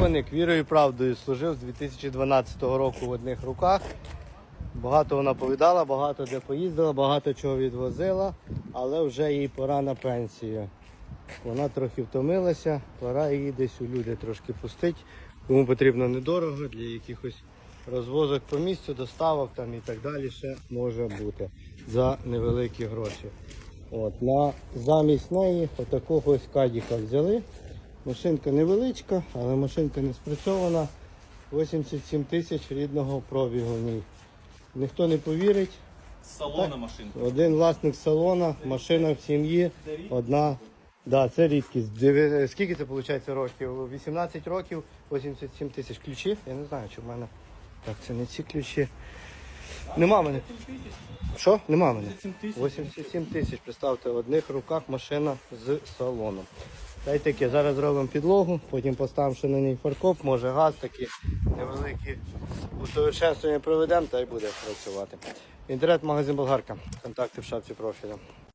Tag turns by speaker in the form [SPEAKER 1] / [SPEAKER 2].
[SPEAKER 1] Коник вірою і правдою служив з 2012 року в одних руках. Багато вона повідала, багато де поїздила, багато чого відвозила, але вже їй пора на пенсію. Вона трохи втомилася, пора її десь у люди трошки пустити. Кому потрібно недорого для якихось розвозок по місцю, доставок там і так далі ще може бути за невеликі гроші. От, на замість неї отакого ось кадіка взяли. Машинка невеличка, але машинка не спрацьована. 87 тисяч рідного пробігу в ній. Ніхто не повірить.
[SPEAKER 2] Салона машинка.
[SPEAKER 1] Один власник салона, машина в сім'ї, одна. Да, це рідкість. Диви- Скільки це виходить років? 18 років, 87 тисяч ключів. Я не знаю, чи в мене. Так, це не ці ключі. Нема мене. Що? Нема мене. 87 тисяч, представте, в одних руках машина з салоном. Та й таке, зараз зробимо підлогу, потім поставимо ще на ній фаркоп, може газ такі невеликі усовершенствування проведемо та й буде працювати. Інтернет-магазин Болгарка. Контакти в шапці профіля.